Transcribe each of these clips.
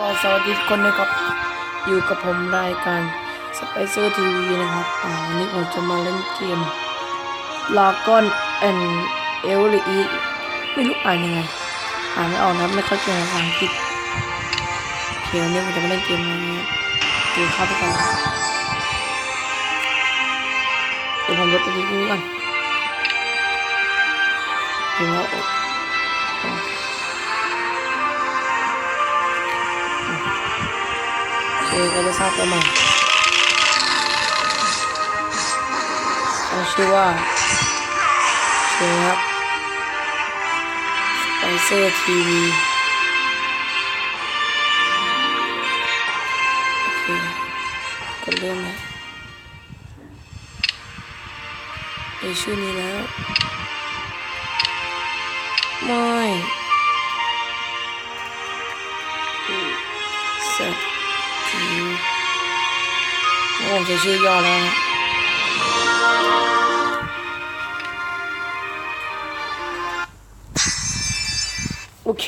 ก็สวัสดีทุกคนนะครับอยู่กับผมรายการสไปเซอร์ทีวีนะครับอ่าวันนี้ผมจะมาเล่นเกมลาก้อนแอนเอลหรืออีไม่รู้อ่านยังไงอ่านไม่ออกนะครับไม่เข้าใจภาษาอังกฤษโอเควันนี้ผมจะมาเล่นเกมนี้เกมเข้าไปกันนเดี๋ยวผมลดตัวนี้ก่อนเดี๋ยวเราออก โอเคก็จะทราบตัวใหม่ตั้งชื่อว่าชื่อครับไปเซอร์ทีวีโอเคกดเริ่มเลยเอชื่อนี้แล้ว ไม่เซอร์ทีวีแล้ว ผมจะชื่อย่อแล้วนะโอเค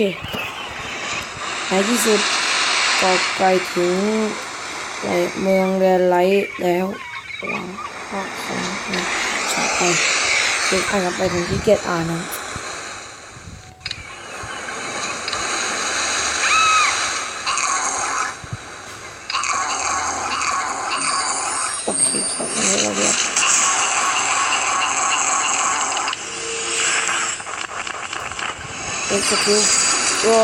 ในที่สุดก็ใกล้ถึงในเมืองเรนไลท์แล้วหวังพ่อของนะไปถึงอ่านกันไปถึงที่เกียจอ่านนะ เอ็กซ์คิวก็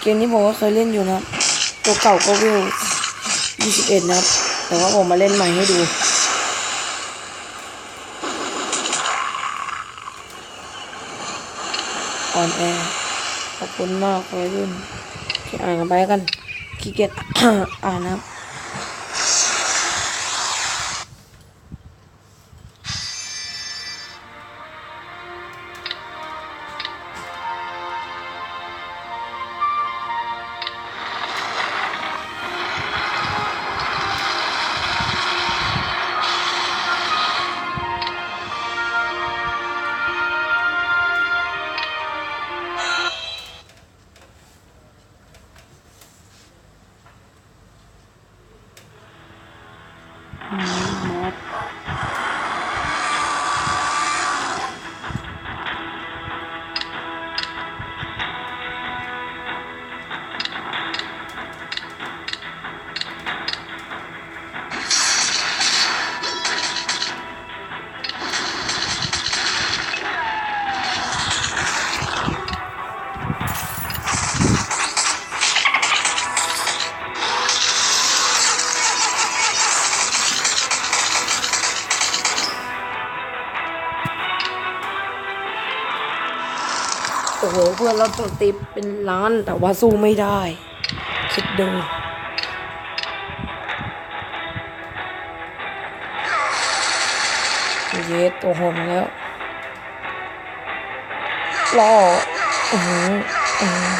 เกมนี้ผมก็เคยเล่นอยู่นะ ตัวเก่าก็วิว21 นะครับ แต่ว่าผมมาเล่นใหม่ให้ดูออนแอร์ขอบคุณมากวัยรุ่นอ่านกันไปกันขี้เกียจอ่านนะครับ โอ้โหเพื่อนเราตัวตีเป็นล้านแต่ว่าสู้ไม่ได้คิดดูเยสตัวโหดมแล้วล่ออือหืออือหือ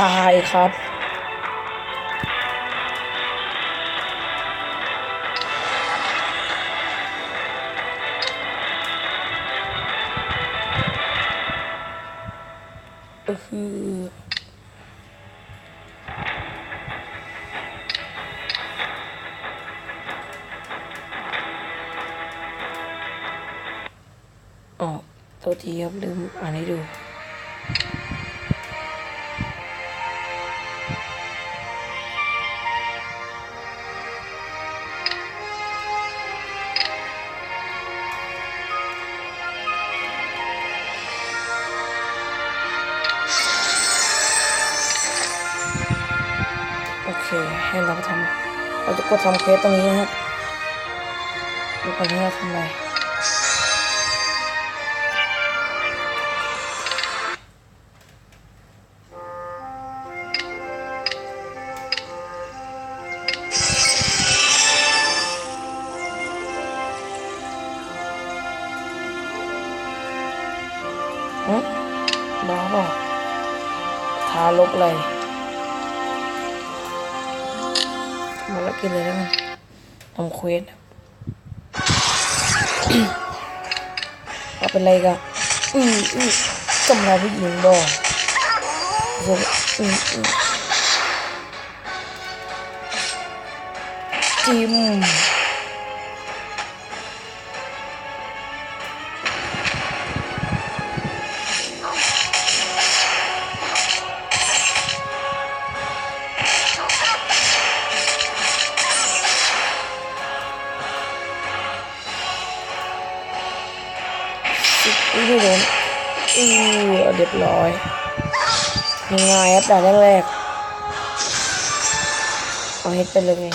ตายครับ ออ๋อตัวทีครับลืมอ่านให้ดู ให้เราทำเราจะกดทำเควสตรงนี้นะครับดูกันว่าเราทำอะไรอืมบ้าเปล่าทาลบอะไรมาแล้ว กินเลยแล้วกันทำเควสว่าเป็นไรกันอืออือกำลังผู้หญิงบอกอืออือจิม อุ้ยไม่โดนอือเรียบร้อยง่ายๆครับด่านแรกเอาเฮ็ดไปเลย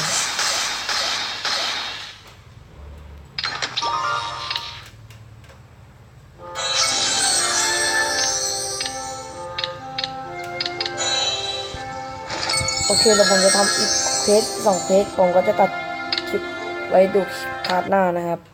โอเคแล้วผมจะทำอีกเควสสองเควสผมก็จะตัดคลิปไว้ดูคาดหน้านะครับ